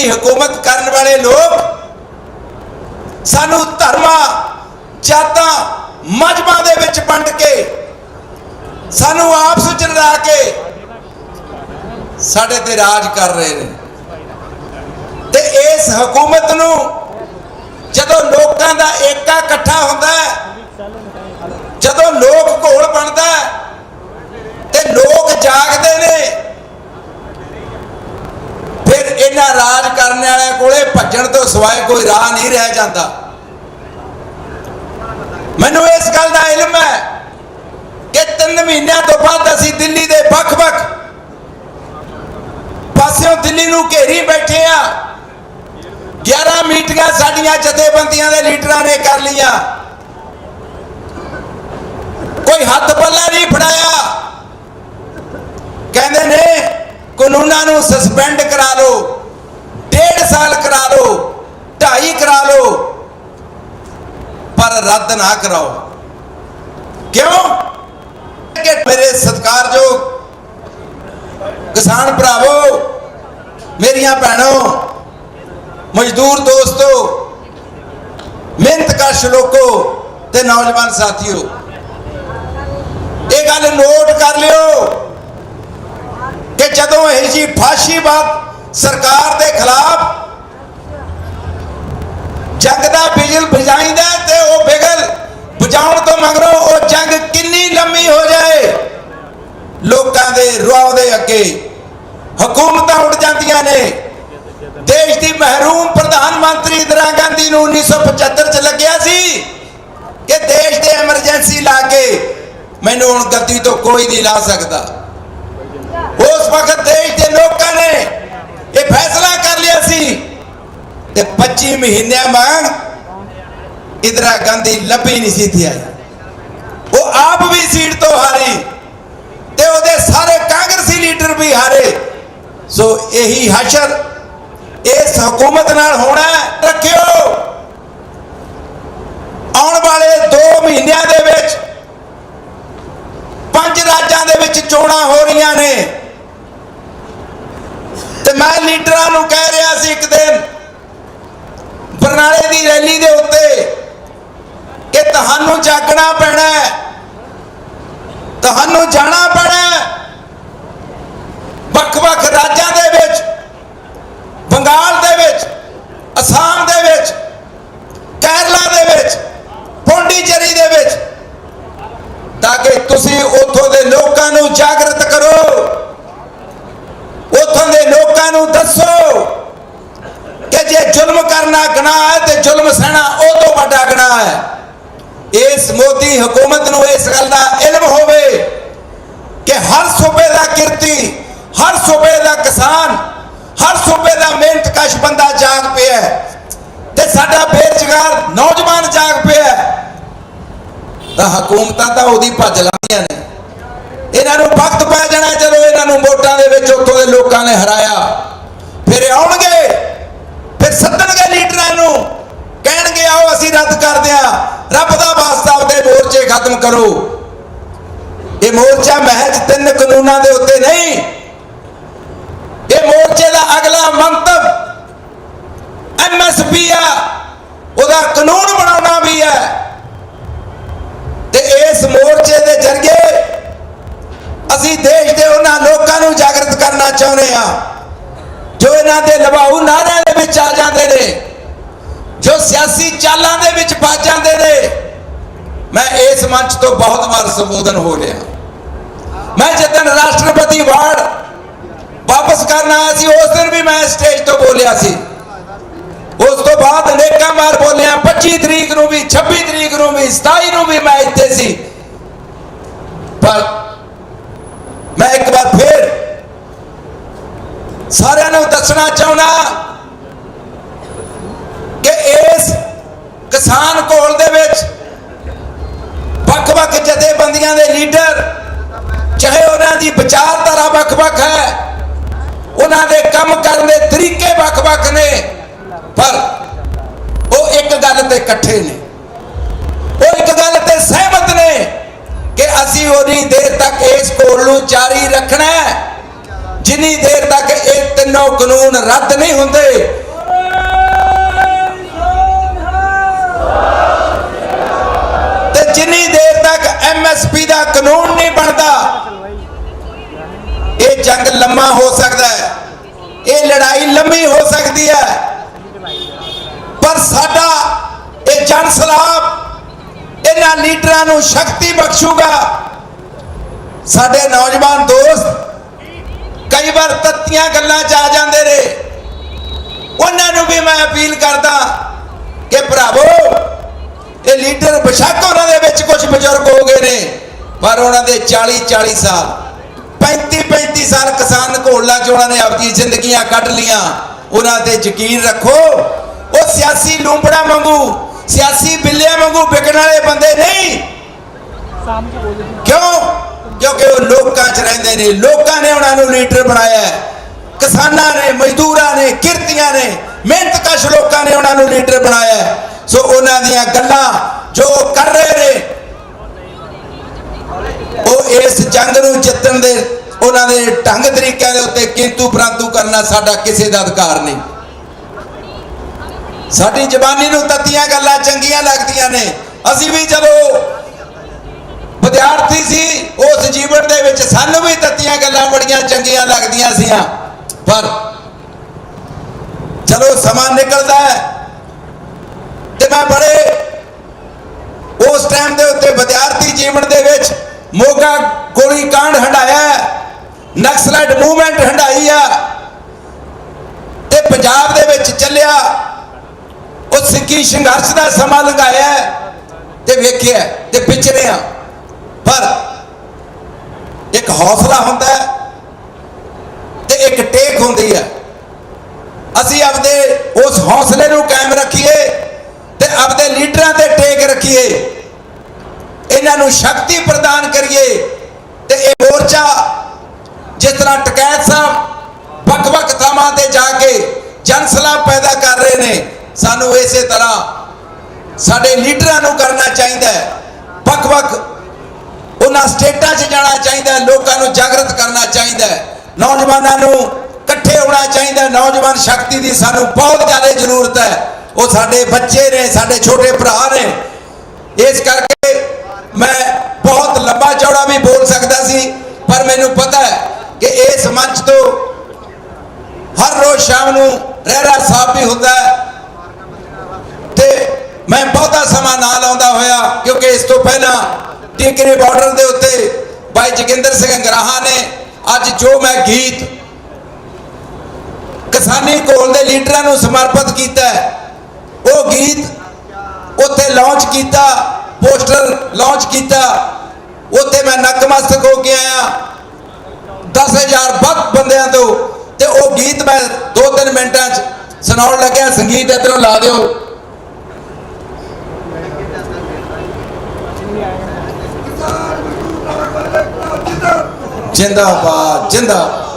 ਦੀ ਹਕੂਮਤ ਕਰਨ ਵਾਲੇ ਲੋਕ ਸਾਨੂੰ ਧਰਮਾਂ, ਜਾਤਾਂ ਮਜਬਾਂ ਦੇ ਵਿੱਚ ਵੰਡ ਕੇ ਸਾਨੂੰ ਆਪਸ ਵਿੱਚ ਰਲਾ ਕੇ ਸਾਡੇ ਤੇ ਰਾਜ ਕਰ ਰਹੇ ਨੇ। ਤੇ ਇਸ ਹਕੂਮਤ ਨੂੰ ਜਦੋਂ ਲੋਕਾਂ ਦਾ ਏਕਾ ਇਕੱਠਾ ਹੁੰਦਾ ਜਦੋਂ ਲੋਕ ਘੋਲ ਬਣਦਾ ਤੇ ਲੋਕ ਜਾਗਦੇ ਨੇ ਫਿਰ ਇਹਨਾਂ ਰਾਜ ਕਰਨ ਵਾਲਿਆਂ ਕੋਲੇ ਭੱਜਣ ਤੋਂ ਸਿਵਾਏ ਕੋਈ ਰਾਹ ਨਹੀਂ ਰਹਿ ਜਾਂਦਾ। ਮੈਨੂੰ ਇਸ ਗੱਲ ਦਾ ਇਲਮ ਹੈ ਕਿ ਤਿੰਨ ਮਹੀਨਿਆਂ ਤੋਂ ਬਾਅਦ ਅਸੀਂ ਦਿੱਲੀ ਦੇ ਵੱਖ-ਵੱਖ ਪਾਸਿਓਂ ਦਿੱਲੀ ਨੂੰ ਘੇਰੀ ਬੈਠੇ ਆ 11 ਮੀਟਿੰਗਾਂ ਸਾਡੀਆਂ ਜਥੇਬੰਦੀਆਂ ਦੇ ਲੀਡਰਾਂ ਨੇ ਕਰ ਲੀਆਂ ਕੋਈ ਹੱਥ ਪੱਲਾ ਨਹੀਂ ਫੜਾਇਆ। ਕਹਿੰਦੇ ਨੇ, ਕਾਨੂੰਨਾਂ ਨੂੰ ਸਸਪੈਂਡ ਕਰਾ ਲਓ। ਡੇਢ ਸਾਲ ਕਰਾ ਲਓ ਢਾਈ ਕਰਾ ਲਓ ਪਰ ਰੱਦ ਨਾ ਕਰਾਓ। ਕਿਉਂ? ਕਿ ਮੇਰੇ ਸਤਿਕਾਰਯੋਗ ਕਿਸਾਨ ਭਰਾਵੋ, ਮੇਰੀਆਂ ਭੈਣੋ, ਮਜ਼ਦੂਰ ਦੋਸਤੋ ਮਿਹਨਤਕਸ਼ ਲੋਕੋ ਤੇ ਨੌਜਵਾਨ ਸਾਥੀਓ, ਇਹ ਗੱਲ ਨੋਟ ਕਰ ਲਿਓ ਕਿ ਜਦੋਂ ਇਹ ਜੀ ਫਾਸ਼ੀਵਾਦ ਸਰਕਾਰ ਦੇ ਖਿਲਾਫ ਜੰਗ ਦਾ ਬਿਜਲ ਵਜਾਈਦਾ ਤੇ ਉਹ ਬਿਗਲ ਵਜਾਉਣ ਤੋਂ ਮਗਰੋਂ ਉਹ ਜੰਗ ਕਿੰਨੀ ਲੰਮੀ ਹੋ ਜਾਏ? ਲੋਕਾਂ ਦੇ ਰੋਹ ਦੇ ਅੱਗੇ ਹਕੂਮਤਾਂ ਉੱਡ ਜਾਂਦੀਆਂ ਨੇ। ਦੇਸ਼ ਦੀ ਮਹਿਰੂਮ ਪ੍ਰਧਾਨ ਮੰਤਰੀ ਇੰਦਰਾ ਗਾਂਧੀ ਨੂੰ 1975 ਚ ਲੱਗਿਆ ਸੀ ਕਿ ਦੇਸ਼ ਦੇ ਐਮਰਜੈਂਸੀ ਲਾ ਕੇ ਮੈਨੂੰ ਹੁਣ ਗੱਦੀ ਤੋਂ ਕੋਈ ਨਹੀਂ ਲਾ ਸਕਦਾ। ਉਸ ਵਕਤ ਦੇਸ਼ ਦੇ ਲੋਕਾਂ ਨੇ ਇਹ ਫੈਸਲਾ ਕਰ ਲਿਆ ਸੀ ਤੇ 25 ਮਹੀਨਿਆਂ ਮੰਗ ਇੰਦਰਾ ਗਾਂਧੀ ਲੱਭੀ ਨਹੀਂ ਸੀ ਥੀ ਆਈ। ਉਹ ਆਪ ਵੀ ਸੀਟ ਤੋਂ ਹਾਰੀ ਤੇ ਉਹਦੇ ਸਾਰੇ ਕਾਂਗਰਸੀ ਲੀਡਰ ਵੀ ਹਾਰੇ। ਸੋ ਇਹੀ ਹਸ਼ਰ ਇਸ ਹਕੂਮਤ ਨਾਲ ਹੋਣਾ ਰੱਖਿਓ। ਆਉਣ ਵਾਲੇ 2 ਮਹੀਨਿਆਂ ਦੇ ਵਿੱਚ ਪੰਜ ਰਾਜਾਂ ਦੇ ਵਿੱਚ ਚੋਣਾਂ ਹੋ ਰਹੀਆਂ ਨੇ। ਤੇ ਮੈਂ ਲੀਡਰਾਂ ਨੂੰ ਕਹਿ ਰਿਹਾ ਸੀ ਇੱਕ ਦਿਨ, ਬਰਨਾਲੇ ਦੀ ਰੈਲੀ ਦੇ ਉੱਤੇ ਕਿ ਤੁਹਾਨੂੰ ਜਾਗਣਾ ਪੈਣਾ ਹੈ, ਤੁਹਾਨੂੰ ਜਾਣਾ ਪੈਣਾ ਹੈ। ਵੱਖ-ਵੱਖ ਰਾਜਾਂ ਦੇ ਵਿੱਚ, ਬੰਗਾਲ ਦੇ ਵਿੱਚ, ਅਸਾਮ ਦੇ ਵਿੱਚ, ਕੇਰਲਾ ਦੇ ਵਿੱਚ, ਪੌਂਡੀਚੇਰੀ ਦੇ ਵਿੱਚ, ਤਾਂ ਕਿ ਤੁਸੀਂ ਉੱਥੋਂ ਦੇ ਲੋਕਾਂ ਨੂੰ ਜਾਗਰਤ ਕਰੋ ਉੱਥੋਂ ਦੇ ਲੋਕਾਂ ਨੂੰ ਦੱਸੋ ਕਿ ਜੇ ਜ਼ੁਲਮ ਕਰਨਾ ਗੁਨਾਹ ਹੈ ਤੇ ਜ਼ੁਲਮ ਸਹਿਣਾ ਉਹ ਤੋਂ ਹੈ। ਇਸ ਮੋਦੀ ਹਕੂਮਤ ਨੂੰ ਇਸ ਗੱਲ ਦਾ ਇਲਮ ਹੋਵੇ ਕਿ ਹਰ ਸੂਬੇ ਦਾ ਕਿਰਤੀ, ਹਰ ਸੂਬੇ ਦਾ ਕਿਸਾਨ, ਹਰ ਸੂਬੇ ਦਾ ਮਿਹਨਤਕਸ਼ ਬੰਦਾ ਜਾਗ ਪਿਆ ਤੇ ਸਾਡਾ ਬੇਰੁਜ਼ਗਾਰ ਨੌਜਵਾਨ ਜਾਗ ਪਿਆ ਤਾਂ ਹਕੂਮਤਾਂ ਤਾਂ ਉਹਦੀ ਭੱਜ ਲਾਂਦੀਆਂ ਨੇ। ਇਹਨਾਂ ਨੂੰ ਵਕਤ ਪੈ ਜਾਣਾ ਜਦੋਂ ਇਹਨਾਂ ਨੂੰ ਵੋਟਾਂ ਦੇ ਵਿੱਚ ਉੱਥੋਂ ਦੇ ਲੋਕਾਂ ਨੇ ਹਰਾਇਆ। ਫਿਰ ਆਉਣਗੇ, ਫਿਰ ਸੱਦਣਗੇ ਲੀਡਰਾਂ ਨੂੰ। ਆਓ, ਅਸੀਂ ਰੱਦ ਕਰਦੇ ਆ ਰੱਬ ਦਾ ਵਾਸਤਾ ਉਹਦੇ ਮੋਰਚੇ ਖਤਮ ਕਰੋ। ਇਹ ਮੋਰਚਾ ਮਹਿਜ ਤਿੰਨ ਕਾਨੂੰਨਾਂ ਦੇ ਉੱਤੇ ਨਹੀਂ। ਇਹ ਮੋਰਚੇ ਦਾ ਅਗਲਾ ਮੰਤਵ ਐਮਐਸਪੀ ਆ। ਉਹਦਾ ਕਾਨੂੰਨ ਬਣਾਉਣਾ ਵੀ ਹੈ। ਤੇ ਇਸ ਮੋਰਚੇ ਦੇ ਜ਼ਰੀਏ ਅਸੀਂ ਦੇਸ਼ ਦੇ ਉਹਨਾਂ ਲੋਕਾਂ ਨੂੰ ਜਾਗਰਤ ਕਰਨਾ ਚਾਹੁੰਦੇ ਆ ਜੋ ਇਹਨਾਂ ਦੇ ਲਵਾਉ ਨਾਰਿਆਂ ਦੇ ਵਿੱਚ ਆ ਜਾਂਦੇ ਨੇ। ਜੋ ਸਿਆਸੀ ਚਾਲਾਂ ਦੇ ਵਿੱਚ ਫਸ ਜਾਂਦੇ ਨੇ, ਮੈਂ ਇਸ ਮੰਚ ਤੋਂ ਬਹੁਤ ਵਾਰ ਸੰਬੋਧਨ ਹੋ ਲਿਆ ਮੈਂ ਜਦੋਂ ਰਾਸ਼ਟਰਪਤੀ ਵਾਰਡ ਵਾਪਸ ਕਰਨ ਆਇਆ ਸੀ, ਉਸ ਦਿਨ ਵੀ ਮੈਂ ਸਟੇਜ ਤੋਂ ਬੋਲਿਆ ਸੀ। ਉਸ ਤੋਂ ਬਾਅਦ ਅਨੇਕਾਂ ਵਾਰ ਬੋਲਿਆ 25 ਤਰੀਕ ਨੂੰ ਵੀ 26 ਤਰੀਕ ਨੂੰ ਵੀ 27 ਨੂੰ ਵੀ ਮੈਂ ਇੱਥੇ ਸੀ। ਪਰ ਮੈਂ ਇੱਕ ਵਾਰ ਫੇਰ ਸਾਰਿਆਂ ਨੂੰ ਦੱਸਣਾ ਚਾਹੁੰਦਾ ਕਿ ਇਸ ਕਿਸਾਨ ਕੋਲ ਦੇ ਵਿੱਚ ਵੱਖ-ਵੱਖ ਜਥੇਬੰਦੀਆਂ ਦੇ ਲੀਡਰ, ਚਾਹੇ ਉਹਨਾਂ ਦੀ ਵਿਚਾਰਧਾਰਾ ਵੱਖ-ਵੱਖ ਹੈ, ਉਹਨਾਂ ਦੇ ਕੰਮ ਕਰਨ ਦੇ ਤਰੀਕੇ ਵੱਖ-ਵੱਖ ਨੇ, ਪਰ ਉਹ ਇੱਕ ਗੱਲ ਤੇ ਇਕੱਠੇ ਨੇ। ਉਹ ਇੱਕ ਗੱਲ ਤੇ ਸਹਿਮਤ ਨੇ ਕਿ ਅਸੀਂ ਉਹਦੀ ਦੇਰ ਤੱਕ ਇਸ ਕੋਲ ਨੂੰ ਜਾਰੀ ਰੱਖਣਾ ਹੈ। ਜਿੰਨੀ ਦੇਰ ਤੱਕ ਇਹ ਤਿੰਨੋਂ ਕਾਨੂੰਨ ਰੱਦ ਨਹੀਂ ਹੁੰਦੇ ਐਮਐਸਪੀ ਦਾ ਕਾਨੂੰਨ ਨਹੀਂ ਬਣਦਾ। ਇਹ ਜੰਗ ਲੰਮਾ ਹੋ ਸਕਦਾ ਹੈ। ਇਹ ਲੜਾਈ ਲੰਮੀ ਹੋ ਸਕਦੀ ਹੈ। ਪਰ ਸਾਡਾ ਇਹ ਜਨ ਸਲਾਬ ਇਹਨਾਂ ਲੀਡਰਾਂ ਨੂੰ ਸ਼ਕਤੀ ਬਖਸ਼ੂਗਾ। ਸਾਡੇ ਨੌਜਵਾਨ ਦੋਸਤ ਕਈ ਵਾਰ ਤੱਤੀਆਂ ਗੱਲਾਂ 'ਚ ਆ ਜਾਂਦੇ ਨੇ। ਉਹਨਾਂ ਨੂੰ ਵੀ ਮੈਂ ਅਪੀਲ ਕਰਦਾ ਕਿ ਭਰਾਵੋ ਇਹ ਲੀਡਰ ਬੇਸ਼ੱਕ ਉਹਨਾਂ ਦੇ ਵਿੱਚ ਕੁਝ ਬਜ਼ੁਰਗ ਹੋ ਗਏ ਨੇ, ਪਰ ਉਹਨਾਂ ਦੇ 40 40 ਸਾਲ 35 35 ਸਾਲ ਕਿਸਾਨ ਘੋਲਾਂ ਚ ਉਹਨਾਂ ਨੇ ਆਪਣੀ ਜ਼ਿੰਦਗੀਆਂ ਕੱਢ ਲੀਆਂ। ਉਹਨਾਂ ਤੇ ਯਕੀਨ ਰੱਖੋ, ਉਹ ਸਿਆਸੀ ਲੂੰਬੜਾ ਵਾਂਗੂ, ਸਿਆਸੀ ਬਿੱਲਿਆਂ ਵਾਂਗੂ ਵਿਕਣ ਵਾਲੇ ਬੰਦੇ ਨਹੀਂ। ਕਿਉਂ? ਕਿਉਂਕਿ ਉਹ ਲੋਕਾਂ 'ਚ ਰਹਿੰਦੇ ਨੇ, ਲੋਕਾਂ ਨੇ ਉਹਨਾਂ ਨੂੰ ਲੀਡਰ ਬਣਾਇਆ ਕਿਸਾਨਾਂ ਨੇ, ਮਜ਼ਦੂਰਾਂ ਨੇ, ਕਿਰਤੀਆਂ ਨੇ, ਮਿਹਨਤਕਸ਼ ਲੋਕਾਂ ਨੇ ਉਹਨਾਂ ਨੂੰ ਲੀਡਰ ਬਣਾਇਆ ਸੋ ਉਹਨਾਂ ਦੀਆਂ ਗੱਲਾਂ ਜੋ ਉਹ ਕਰ ਰਹੇ ਨੇ, ਉਹ ਇਸ ਜੰਗ ਨੂੰ ਜਿੱਤਣ ਦੇ ਉਹਨਾਂ ਦੇ ਢੰਗ ਤਰੀਕਿਆਂ ਦੇ ਉੱਤੇ ਕਿੰਤੂ ਪ੍ਰੰਤੂ ਕਰਨਾ ਸਾਡਾ ਕਿਸੇ ਦਾ ਅਧਿਕਾਰ ਨਹੀਂ। ਸਾਡੀ ਜ਼ਬਾਨੀ ਨੂੰ ਤੱਤੀਆਂ ਗੱਲਾਂ ਚੰਗੀਆਂ ਲੱਗਦੀਆਂ ਨੇ। ਅਸੀਂ ਵੀ ਜਦੋਂ ਵਿਦਿਆਰਥੀ ਸੀ, ਉਸ ਜੀਵਨ ਦੇ ਵਿੱਚ ਸਾਨੂੰ ਵੀ ਤੱਤੀਆਂ ਗੱਲਾਂ ਬੜੀਆਂ ਚੰਗੀਆਂ ਲੱਗਦੀਆਂ ਸੀਆਂ। ਪਰ ਚਲੋ ਸਮਾਂ ਨਿਕਲਦਾ ਹੈ ਤੇ ਮੈਂ ਬੜੇ ਉਸ ਟਾਈਮ ਦੇ ਉੱਤੇ ਵਿਦਿਆਰਥੀ ਦੇ ਵਿੱਚ ਮੋਗਾ ਗੋਲੀ ਕਾਂਡ ਹੰਡਾਇਆ ਹੈ, ਮੂਵਮੈਂਟ ਹੰਡਾਈ ਆ। ਤੇ ਪੰਜਾਬ ਦੇ ਵਿੱਚ ਚੱਲਿਆ। ਉਹ ਸਿੱਖੀ ਸੰਘਰਸ਼ ਦਾ ਸਮਾਂ ਲੰਘਾਇਆ ਤੇ ਵੇਖਿਆ ਤੇ ਵਿਚਰਿਆ ਪਰ ਇੱਕ ਹੌਸਲਾ ਹੁੰਦਾ ਤੇ ਇੱਕ ਟੇਕ ਹੁੰਦੀ ਹੈ। ਅਸੀਂ ਆਪਦੇ ਉਸ ਹੌਸਲੇ ਨੂੰ ਕਾਇਮ ਰੱਖੀਏ ਤੇ ਆਪਦੇ ਲੀਡਰਾਂ ਤੇ ਟੇਕ ਰੱਖੀਏ। ਇਹਨਾਂ ਨੂੰ ਸ਼ਕਤੀ ਪ੍ਰਦਾਨ ਕਰੀਏ। ਤੇ ਇਹ ਮੋਰਚਾ ਜਿਸ ਤਰ੍ਹਾਂ ਟਕੈਤ ਸਾਹਿਬ ਵੱਖ-ਵੱਖ ਥਾਵਾਂ ਤੇ ਜਾ ਕੇ ਜਨਸਲਾ ਪੈਦਾ ਕਰ ਰਹੇ ਨੇ, ਸਾਨੂੰ ਇਸੇ ਤਰ੍ਹਾਂ ਸਾਡੇ ਲੀਡਰਾਂ ਨੂੰ ਕਰਨਾ ਚਾਹੀਦਾ ਹੈ। ਵੱਖ-ਵੱਖ ਉਹਨਾਂ ਸਟੇਟਾਂ 'ਚ ਜਾਣਾ ਚਾਹੀਦਾ ਹੈ, ਲੋਕਾਂ ਨੂੰ ਜਾਗਰਤ ਕਰਨਾ ਚਾਹੀਦਾ ਹੈ। ਨੌਜਵਾਨਾਂ ਨੂੰ ਇਕੱਠੇ ਹੋਣਾ ਚਾਹੀਦਾ ਨੌਜਵਾਨ ਸ਼ਕਤੀ ਦੀ ਸਾਨੂੰ ਬਹੁਤ ਜ਼ਿਆਦਾ ਜ਼ਰੂਰਤ ਹੈ। ਉਹ ਸਾਡੇ ਬੱਚੇ ਨੇ, ਸਾਡੇ ਛੋਟੇ ਭਰਾ ਨੇ। ਇਸ ਕਰਕੇ ਮੈਂ ਬਹੁਤ ਲੰਬਾ ਚੌੜਾ ਵੀ ਬੋਲ ਸਕਦਾ ਸੀ, ਪਰ ਮੈਨੂੰ ਪਤਾ ਹੈ ਕਿ ਇਸ ਮੰਚ ਤੋਂ ਹਰ ਰੋਜ਼ ਸ਼ਾਮ ਨੂੰ ਰਹਿਰਾ ਸਾਹਿਬ ਵੀ ਹੁੰਦਾ ਤੇ ਮੈਂ ਬਹੁਤਾ ਸਮਾਂ ਨਾ ਲਾਉਂਦਾ ਹੋਇਆ, ਕਿਉਂਕਿ ਇਸ ਤੋਂ ਪਹਿਲਾਂ ਟਿਕਰੀ ਬਾਰਡਰ ਦੇ ਉੱਤੇ ਭਾਈ ਜਗਿੰਦਰ ਸਿੰਘ ਗਰਾਹਾ ਨੇ ਅੱਜ ਜੋ ਮੈਂ ਗੀਤ ਕਿਸਾਨੀ ਕੋਲ ਦੇ ਲੀਡਰਾਂ ਨੂੰ ਸਮਰਪਿਤ ਕੀਤਾ ਉਹ ਗੀਤ ਉੱਥੇ ਲਾਂਚ ਕੀਤਾ। ਪੋਸਟਰ ਲਾਂਚ ਕੀਤਾ। ਉੱਥੇ ਮੈਂ ਨਕਮਸਤਕ ਹੋ ਕੇ ਆਇਆ। 10000 ਵੱਧ ਬੰਦਿਆਂ ਤੋਂ। ਤੇ ਉਹ ਗੀਤ ਮੈਂ 2-3 ਮਿੰਟਾਂ 'ਚ ਸੁਣਾਉਣ ਲੱਗਿਆ। ਸੰਗੀਤ ਇਧਰੋਂ ਲਾ ਦਿਓ। ਜਿੰਦਾਬਾਦ ਜਿੰਦਾਬਾਦ।